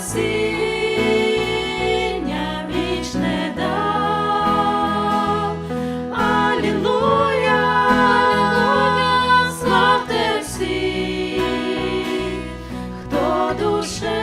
спасіння вічне дав. Алілуя, славте всі, хто душе.